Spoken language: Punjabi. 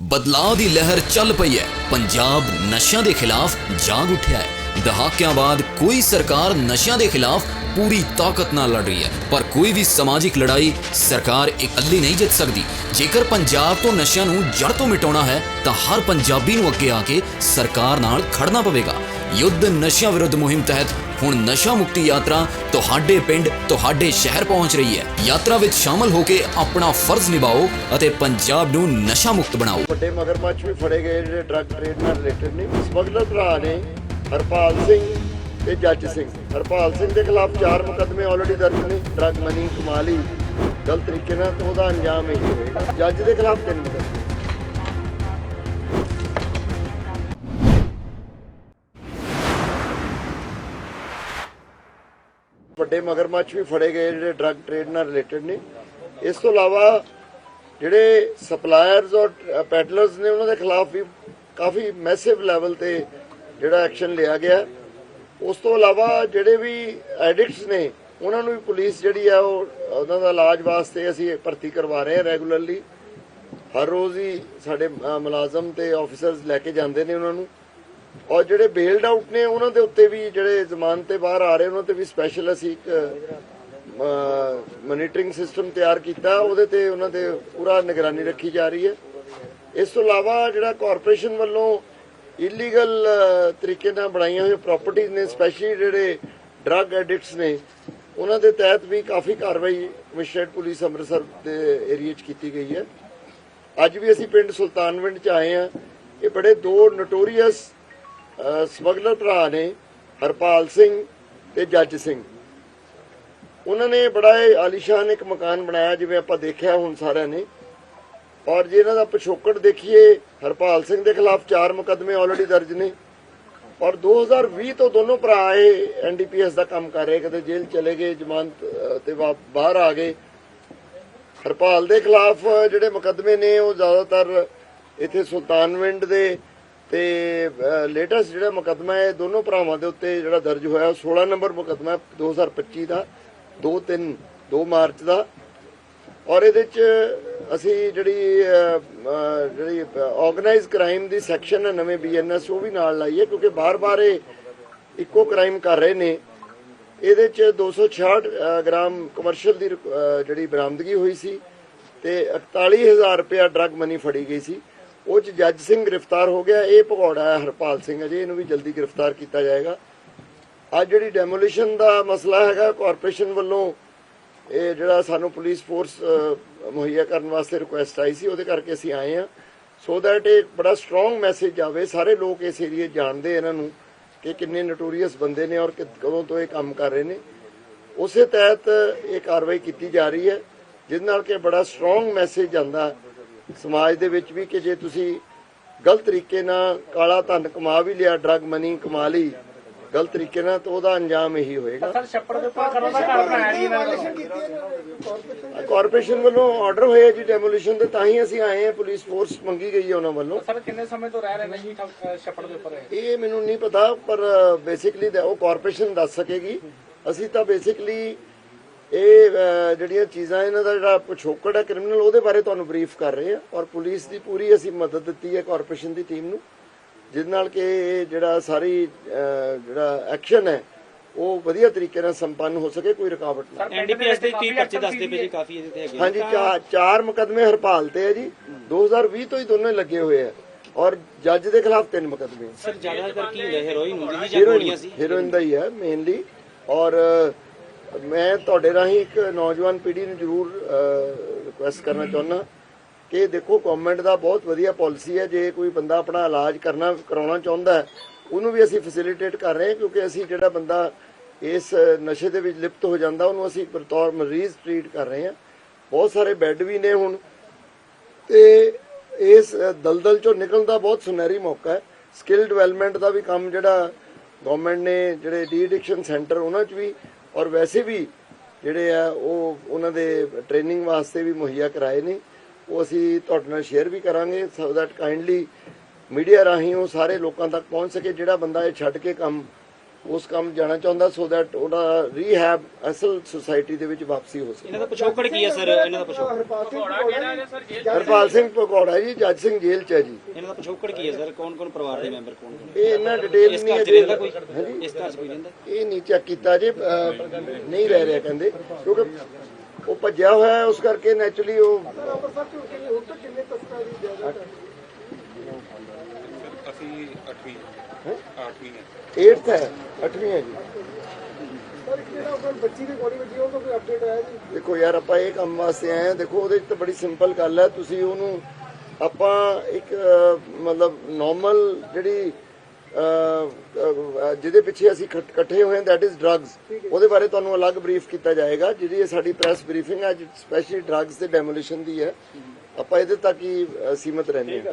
ਬਦਲਾਅ ਦੀ ਲਹਿਰ ਚੱਲ ਪਈ ਹੈ। ਪੰਜਾਬ ਨਸ਼ਿਆਂ ਦੇ ਖਿਲਾਫ ਜਾਗ ਉੱਠਿਆ ਹੈ। ਦਹਾਕਿਆਂ ਬਾਅਦ ਕੋਈ ਸਰਕਾਰ ਨਸ਼ਿਆਂ ਦੇ ਖਿਲਾਫ ਪੂਰੀ ਤਾਕਤ ਨਾਲ ਲੜ ਰਹੀ ਹੈ। ਪਰ ਕੋਈ ਵੀ ਸਮਾਜਿਕ ਲੜਾਈ ਸਰਕਾਰ ਇਕੱਲੀ ਨਹੀਂ ਜਿੱਤ ਸਕਦੀ। ਜੇਕਰ ਪੰਜਾਬ ਤੋਂ ਨਸ਼ਿਆਂ ਨੂੰ ਜੜ ਤੋਂ ਮਿਟਾਉਣਾ ਹੈ, ਤਾਂ ਹਰ ਪੰਜਾਬੀ ਨੂੰ ਅੱਗੇ ਆ ਕੇ ਸਰਕਾਰ ਨਾਲ ਖੜਨਾ ਪਵੇਗਾ। ਯੁੱਧ ਨਸ਼ਿਆਂ ਵਿਰੁੱਧ ਮੁਹਿੰਮ ਤਹਿਤ ਹੁਣ ਨਸ਼ਾ ਮੁਕਤੀ ਯਾਤਰਾ ਤੁਹਾਡੇ ਪਿੰਡ, ਤੁਹਾਡੇ ਸ਼ਹਿਰ ਪਹੁੰਚ ਰਹੀ ਹੈ। ਯਾਤਰਾ ਵਿੱਚ ਸ਼ਾਮਲ ਹੋ ਕੇ ਆਪਣਾ ਫਰਜ਼ ਨਿਭਾਓ ਅਤੇ ਪੰਜਾਬ ਨੂੰ ਨਸ਼ਾ ਮੁਕਤ ਬਣਾਓ। ਵੱਡੇ ਮਗਰਮੱਛ ਵੀ ਫੜੇ ਗਏ ਜਿਹੜੇ ਡਰੱਗ ਟ੍ਰੇਡ ਨਾਲ ਰਿਲੇਟਡ ਨੇ। ਸਮਗਲਰ ਭਰਾ ਨੇ ਹਰਪਾਲ ਸਿੰਘ ਤੇ ਜੱਜ ਸਿੰਘ। ਹਰਪਾਲ ਸਿੰਘ ਦੇ ਖਿਲਾਫ ਚਾਰ ਮੁਕੱਦਮੇ ਆਲਰੇਡੀ ਦਰਜ ਨੇ। ਡਰੱਗ ਮਨੀ ਕਮਾਲੀ ਗਲਤ ਤਰੀਕੇ ਨਾਲ ਉਹਦਾ ਅੰਜਾਮ ਇਹੀ ਹੋਏਗਾ। ਜੱਜ ਦੇ ਖਿਲਾਫ ਤਿੰਨ ਮੁਕੱਦਮੇ। ਵੱਡੇ ਮਗਰਮੱਛ ਵੀ ਫੜੇ ਗਏ ਜਿਹੜੇ ਡਰੱਗ ਟ੍ਰੇਡ ਨਾਲ ਰਿਲੇਟਡ ਨੇ। ਇਸ ਤੋਂ ਇਲਾਵਾ ਜਿਹੜੇ ਸਪਲਾਇਰਸ ਔਰ ਪੈਡਲਰਸ ਨੇ, ਉਹਨਾਂ ਦੇ ਖਿਲਾਫ ਵੀ ਕਾਫੀ ਮੈਸਿਵ ਲੈਵਲ ਤੇ ਜਿਹੜਾ ਐਕਸ਼ਨ ਲਿਆ ਗਿਆ। ਉਸ ਤੋਂ ਇਲਾਵਾ ਜਿਹੜੇ ਵੀ ਐਡਿਕਟਸ ਨੇ, ਉਹਨਾਂ ਨੂੰ ਵੀ ਪੁਲਿਸ ਜਿਹੜੀ ਆ ਉਹ, ਉਹਨਾਂ ਦਾ ਇਲਾਜ ਵਾਸਤੇ ਅਸੀਂ ਭਰਤੀ ਕਰਵਾ ਰਹੇ ਹਾਂ ਰੈਗੂਲਰਲੀ ਹਰ ਰੋਜ਼ ਹੀ ਸਾਡੇ ਮੁਲਾਜ਼ਮ ਤੇ ਆਫੀਸਰਸ ਲੈ ਕੇ ਜਾਂਦੇ ਨੇ ਉਹਨਾਂ ਨੂੰ। ਔਰ ਜਿਹੜੇ ਬੇਲਡ ਆਊਟ ਨੇ, ਉਹਨਾਂ ਦੇ ਉੱਤੇ ਵੀ ਜਿਹੜੇ ਜ਼ਮਾਨਤ ਤੇ ਬਾਹਰ ਆ ਰਹੇ, ਉਹਨਾਂ ਤੇ ਵੀ ਸਪੈਸ਼ਲ ਅਸੀਂ ਇੱਕ ਮੋਨੀਟਰਿੰਗ ਸਿਸਟਮ ਤਿਆਰ ਕੀਤਾ। ਉਹਦੇ ਤੇ ਉਹਨਾਂ ਤੇ ਪੂਰਾ ਨਿਗਰਾਨੀ ਰੱਖੀ ਜਾ ਰਹੀ ਹੈ। ਇਸ ਤੋਂ ਇਲਾਵਾ ਜਿਹੜਾ ਕਾਰਪੋਰੇਸ਼ਨ ਵੱਲੋਂ ਇਲੀਗਲ ਤਰੀਕੇ ਨਾਲ ਬਣਾਈਆਂ ਹੋਈਆਂ ਪ੍ਰਾਪਰਟੀਆਂ ਨੇ ਸਪੈਸ਼ਲੀ ਜਿਹੜੇ ਡਰੱਗ ਐਡਿਕਟਸ ਨੇ, ਉਹਨਾਂ ਦੇ ਤਹਿਤ ਵੀ ਕਾਫੀ ਕਾਰਵਾਈ ਕਮਿਸ਼ਨਰੇਟ ਪੁਲਿਸ ਅੰਮ੍ਰਿਤਸਰ ਦੇ ਏਰੀਆ 'ਚ ਕੀਤੀ ਗਈ ਹੈ। ਅੱਜ ਵੀ ਅਸੀਂ ਪਿੰਡ ਸੁਲਤਾਨਵਿੰਡ 'ਚ ਆਏ ਆ ਇਹ ਬੜੇ ਦੋ ਨਟੋਰੀਅਸ ਸਮਗਲਰ ਭਰਾ ਨੇ ਹਰਪਾਲ ਸਿੰਘ ਤੇ ਜੱਜ ਸਿੰਘ। ਉਹਨਾਂ ਨੇ ਬੜਾ ਆਲੀਸ਼ਾਨ ਇੱਕ ਮਕਾਨ ਬਣਾਇਆ, ਜਿਵੇਂ ਆਪਾਂ ਦੇਖਿਆ ਹੁਣ ਸਾਰਿਆਂ ਨੇ। ਔਰ ਜੇ ਇਹਨਾਂ ਦਾ ਪਿਛੋਕੜ ਦੇਖੀਏ, ਹਰਪਾਲ ਸਿੰਘ ਦੇ ਖਿਲਾਫ ਚਾਰ ਮੁਕੱਦਮੇ ਆਲਰੇਡੀ ਦਰਜ ਨੇ। ਔਰ 2020 ਤੋਂ ਦੋਨੋਂ ਭਰਾ ਇਹ ਐਨਡੀਪੀਐਸ ਦਾ ਕੰਮ ਕਰ ਰਹੇ, ਕਦੇ ਜੇਲ੍ਹ ਚਲੇ ਗਏ, ਜ਼ਮਾਨਤ ਤੇ ਬਾਹਰ ਆ ਗਏ। ਹਰਪਾਲ ਦੇ ਖਿਲਾਫ ਜਿਹੜੇ ਮੁਕੱਦਮੇ ਨੇ, ਉਹ ਜ਼ਿਆਦਾਤਰ ਇੱਥੇ ਸੁਲਤਾਨਵਿੰਡ ਦੇ ਤੇ ਲੇਟੈਸਟ ਜਿਹੜਾ ਮੁਕੱਦਮਾ ਹੈ ਦੋਨੋਂ ਭਰਾਵਾਂ ਦੇ ਉੱਤੇ ਜਿਹੜਾ ਦਰਜ ਹੋਇਆ ਉਹ 16 ਨੰਬਰ ਮੁਕੱਦਮਾ ਹੈ 2025 ਦਾ 2 3 2 ਮਾਰਚ ਦਾ। ਔਰ ਇਹਦੇ ਚ ਅਸੀਂ ਜਿਹੜੀ ਜਿਹੜੀ ਆਰਗੇਨਾਈਜ਼ ਕ੍ਰਾਈਮ ਦੀ ਸੈਕਸ਼ਨ ਹੈ ਨਵੇਂ ਬੀਐਨਐਸ ਉਹ ਵੀ ਨਾਲ ਲਾਈ ਹੈ ਕਿਉਂਕਿ ਬਾਰ-ਬਾਰ ਇਹ ਇੱਕੋ ਕ੍ਰਾਈਮ ਕਰ ਰਹੇ ਨੇ। ਇਹਦੇ ਚ 266 ਅਹ, ਗ੍ਰਾਮ ਕਮਰਸ਼ੀਅਲ ਦੀ ਜਿਹੜੀ ਬਰਾਮਦਗੀ ਹੋਈ ਸੀ ਤੇ 41000 ਰੁਪਇਆ ਡਰੱਗ ਮਨੀ ਫੜੀ ਗਈ ਸੀ। ਉਹ ਚ ਜੱਜ ਸਿੰਘ ਗ੍ਰਿਫਤਾਰ ਹੋ ਗਿਆ, ਇਹ ਭਗੌੜਾ ਹੈ, ਹਰਪਾਲ ਸਿੰਘ ਅਜੇ ਇਹਨੂੰ ਵੀ ਜਲਦੀ ਗ੍ਰਿਫਤਾਰ ਕੀਤਾ ਜਾਏਗਾ। ਅੱਜ ਜਿਹੜੀ ਡੈਮੋਲੀਸ਼ਨ ਦਾ ਮਸਲਾ ਹੈਗਾ ਕਾਰਪੋਰੇਸ਼ਨ ਵੱਲੋਂ ਇਹ ਜਿਹੜਾ ਸਾਨੂੰ ਪੁਲਿਸ ਫੋਰਸ ਮੁਹੱਈਆ ਕਰਨ ਵਾਸਤੇ ਰਿਕੁਐਸਟ ਆਈ ਸੀ, ਉਹਦੇ ਕਰਕੇ ਅਸੀਂ ਆਏ ਆ ਸੋ ਦੈਟ ਇਹ ਬੜਾ ਸਟਰੋਂਗ ਮੈਸੇਜ ਆਵੇ, ਸਾਰੇ ਲੋਕ ਇਸ ਏਰੀਏ ਜਾਣਦੇ ਇਹਨਾਂ ਨੂੰ ਕਿ ਕਿੰਨੇ ਨਟੋਰੀਅਸ ਬੰਦੇ ਨੇ ਔਰ ਕਦੋਂ ਤੋਂ ਇਹ ਕੰਮ ਕਰ ਰਹੇ ਨੇ। ਉਸੇ ਤਹਿਤ ਇਹ ਕਾਰਵਾਈ ਕੀਤੀ ਜਾ ਰਹੀ ਹੈ, ਜਿਸ ਨਾਲ ਕਿ ਬੜਾ ਸਟਰੋਂਗ ਮੈਸੇਜ ਜਾਂਦਾ ਸਮਾਜ ਦੇ ਵਿੱਚ ਵੀ ਕਿ ਜੇ ਤੁਸੀਂ ਗਲਤ ਤਰੀਕੇ ਨਾਲ ਕਾਲਾ ਧਨ ਕਮਾ ਵੀ ਲਿਆ ਡਰੱਗ ਮਨੀ ਕਮਾ ਲਈ ਗਲਤ ਤਰੀਕੇ ਨਾਲ ਤਾਂ ਉਹਦਾ ਅੰਜਾਮ ਇਹੀ ਹੋਏਗਾ। ਸਰ ਛੱਪੜ ਦੇ ਉੱਪਰ ਕਰੋ ਦਾ ਘਰ ਬਣਾਇਆ ਜੀ ਇਹਨਾਂ ਕਾਰਪੋਰੇਸ਼ਨ ਵੱਲੋਂ ਆਰਡਰ ਹੋਇਆ ਜੀ ਡੈਮੋਲੀਸ਼ਨ ਦੇ ਤਾਂ ਹੀ ਅਸੀਂ ਆਏ ਹਾਂ ਪੁਲਿਸ ਫੋਰਸ ਮੰਗੀ ਗਈ ਹੈ ਉਹਨਾਂ ਵੱਲੋਂ। ਸਰ ਕਿੰਨੇ ਸਮੇਂ ਤੋਂ ਰਹਿ ਰਹੇ ਨੇ ਜੀ ਛੱਪੜ ਦੇ ਉੱਪਰ? ਇਹ? ਮੈਨੂੰ ਨਹੀਂ ਪਤਾ ਪਰ ਬੇਸਿਕਲੀ ਉਹ ਕਾਰਪੋਰੇਸ਼ਨ ਦੱਸ ਸਕੇਗੀ। ਅਸੀਂ ਤਾਂ ਬੇਸਿਕਲੀ ਇਹ ਜਿਹੜੀਆਂ ਚੀਜ਼ਾਂ ਇਹਨਾਂ ਦਾ ਜਿਹੜਾ ਪਿਛੋਕੜ ਹੈ ਕ੍ਰਿਮੀਨਲ ਉਹਦੇ ਬਾਰੇ ਤੁਹਾਨੂੰ ਬਰੀਫ ਕਰ ਰਹੇ ਹਾਂ ਔਰ ਪੁਲਿਸ ਦੀ ਪੂਰੀ ਅਸੀਂ ਮਦਦ ਦਿੱਤੀ ਹੈ ਕਾਰਪੋਰੇਸ਼ਨ ਦੀ ਟੀਮ ਨੂੰ ਜਿਸ ਨਾਲ ਕਿ ਇਹ ਜਿਹੜਾ ਸਾਰੀ ਜਿਹੜਾ ਐਕਸ਼ਨ ਹੈ ਉਹ ਵਧੀਆ ਤਰੀਕੇ ਨਾਲ ਸੰਪੰਨ ਹੋ ਸਕੇ ਕੋਈ ਰੁਕਾਵਟ ਨਾ ਐਨਡੀਪੀਐਸ ਦੇ ਕੀ ਪਰਚੇ ਦੱਸਦੇ ਪਏ ਜੀ? ਕਾਫੀ ਇਹਦੇ ਤੇ ਹੈਗੇ ਹਾਂਜੀ ਚਾਰ ਮੁਕਦਮੇ ਹਰਪਾਲ ਤੇ ਹੈ ਜੀ। 2020 ਤੋਂ ਹੀ ਦੋਨੋਂ ਲੱਗੇ ਹੋਏ ਆ ਔਰ ਜੱਜ ਦੇ ਖਿਲਾਫ ਤਿੰਨ ਮੁਕਦਮੇ। ਸਰ ਜ਼ਿਆਦਾਤਰ ਕੀ ਹੁੰਦਾ ਹੈਰੋਇਨ ਹੁੰਦੀ ਸੀ ਜਾਂ ਗੋਲੀਆਂ ਸੀ? ਹੀਰੋਇਨ ਦਾ ਹੀ ਹੈ ਮੇਨਲੀ ਔਰ ਮੈਂ ਤੁਹਾਡੇ ਰਾਹੀਂ ਇੱਕ ਨੌਜਵਾਨ ਪੀੜ੍ਹੀ ਨੂੰ ਜ਼ਰੂਰ ਰਿਕੁਐਸਟ ਕਰਨਾ ਚਾਹੁੰਦਾ ਕਿ ਦੇਖੋ ਗਵਰਨਮੈਂਟ ਦਾ ਬਹੁਤ ਵਧੀਆ ਪਾਲਿਸੀ ਹੈ। ਜੇ ਕੋਈ ਬੰਦਾ ਆਪਣਾ ਇਲਾਜ ਕਰਨਾ, ਕਰਾਉਣਾ ਚਾਹੁੰਦਾ ਉਹਨੂੰ ਵੀ ਅਸੀਂ ਫੈਸਿਲਿਟੇਟ ਕਰ ਰਹੇ ਹਾਂ ਕਿਉਂਕਿ ਅਸੀਂ ਜਿਹੜਾ ਬੰਦਾ ਇਸ ਨਸ਼ੇ ਦੇ ਵਿੱਚ ਲਿਪਤ ਹੋ ਜਾਂਦਾ, ਉਹਨੂੰ ਅਸੀਂ ਬਤੌਰ ਮਰੀਜ਼ ਟ੍ਰੀਟ ਕਰ ਰਹੇ ਹਾਂ। ਬਹੁਤ ਸਾਰੇ ਬੈੱਡ ਵੀ ਨੇ ਹੁਣ। ਤੇ ਇਸ ਦਲਦਲ ਚੋਂ ਨਿਕਲਣ ਦਾ ਬਹੁਤ ਸੁਨਹਿਰੀ ਮੌਕਾ ਹੈ। ਸਕਿੱਲ ਡਿਵੈਲਪਮੈਂਟ ਦਾ ਵੀ ਕੰਮ ਜਿਹੜਾ ਗਵਰਨਮੈਂਟ ਨੇ, ਜਿਹੜੇ ਡੀ ਐਡਿਕਸ਼ਨ ਸੈਂਟਰ ਉਹਨਾਂ 'ਚ ਵੀ ਔਰ ਵੈਸੇ ਵੀ ਜਿਹੜੇ ਆ, ਉਹ ਉਹਨਾਂ ਦੇ ਟ੍ਰੇਨਿੰਗ ਵਾਸਤੇ ਵੀ ਮੁਹੱਈਆ ਕਰਾਏ ਨੇ। ਉਹ ਅਸੀਂ ਤੁਹਾਡੇ ਨਾਲ ਸ਼ੇਅਰ ਵੀ ਕਰਾਂਗੇ ਸੋ ਦੈਟ ਕਾਈਂਡਲੀ ਮੀਡੀਆ ਰਾਹੀਂ ਉਹ ਸਾਰੇ ਲੋਕਾਂ ਤੱਕ ਪਹੁੰਚ ਸਕੇ, ਜਿਹੜਾ ਬੰਦਾ ਇਹ ਛੱਡ ਕੇ ਕੰਮ ਉਸ ਕੰਮ ਜਾਣਾ ਚਾਹੁੰਦਾ ਸੋ ਦੈਟ ਉਹਦਾ ਰੀਹੈਬ ਅਸਲ ਸੁਸਾਇਟੀ ਦੇ ਵਿੱਚ ਵਾਪਸੀ ਹੋ ਸਕੇ। ਇਹਨਾਂ ਦਾ ਪਿਛੋਕੜ ਕੀ ਹੈ ਸਰ? ਇਹਨਾਂ ਦਾ ਪਿਛੋਕੜ? ਹਰਪਾਲ ਸਿੰਘ ਪਕੌੜਾ ਜੀ ਜੱਜ ਸਿੰਘ ਜੇਲ੍ਹ ਚ ਹੈ ਜੀ। ਇਹਨਾਂ ਦਾ ਪਿਛੋਕੜ ਕੀ ਹੈ ਸਰ? ਕੌਣ ਕੌਣ ਪਰਿਵਾਰ ਦੇ ਮੈਂਬਰ ਕੌਣ ਕੌਣ? ਇਹ ਇੰਨਾ ਡਿਟੇਲ ਇਸ ਨਹੀਂ ਘਰ ਹੈ 'ਚ ਰਹਿੰਦਾ ਜੀ। ਕੋਈ ਇਸ ਘਰ 'ਚ ਕੋਈ ਰਹਿੰਦਾ? ਇਹ ਨਹੀਂ ਚੈੱਕ ਕੀਤਾ ਜੀ ਨਹੀਂ ਰਹਿ ਰਿਹਾ ਕਹਿੰਦੇ ਕਿਉਂਕਿ ਉਹ ਭੱਜਿਆ ਹੋਇਆ ਹੈ ਉਸ ਕਰਕੇ ਨੈਚੁਰਲੀ ਉਹ ਅਸੀਂ 8ਵੀਂ 8ਵੀਂ ਹੈ 8th ਹੈ। 8ਵੀਂ ਹੈ ਜੀ। ਦੇਖੋ ਯਾਰ ਆਪਾਂ ਇਹ ਕੰਮ ਵਾਸਤੇ ਆਏ ਹਾਂ। ਦੇਖੋ ਉਹਦੇ 'ਚ ਤਾਂ ਬੜੀ ਸਿੰਪਲ ਗੱਲ ਹੈ। ਤੁਸੀਂ ਉਹਨੂੰ ਆਪਾਂ ਇੱਕ ਮਤਲਬ ਨਾਰਮਲ ਜਿਹੜੀ ਜਿਹਦੇ ਪਿੱਛੇ ਅਸੀਂ ਇਕੱਠ- ਹੋਏ ਹਾਂ ਦੈਟ ਇਜ਼ ਡਰੱਗਸ ਉਹਦੇ ਬਾਰੇ ਤੁਹਾਨੂੰ ਅਲੱਗ ਬਰੀਫ ਕੀਤਾ ਜਾਏਗਾ। ਜਿਹੜੀ ਇਹ ਸਾਡੀ ਪ੍ਰੈਸ ਬਰੀਫਿੰਗ ਹੈ ਸਪੈਸ਼ਲੀ ਡਰੱਗਸ ਤੇ ਡੈਮੋਲੀਸ਼ਨ ਦੀ ਹੈ। ਆਪਾਂ ਇਹਦੇ ਤੱਕ ਹੀ ਸੀਮਤ ਰਹਿੰਦੇ ਹਾਂ।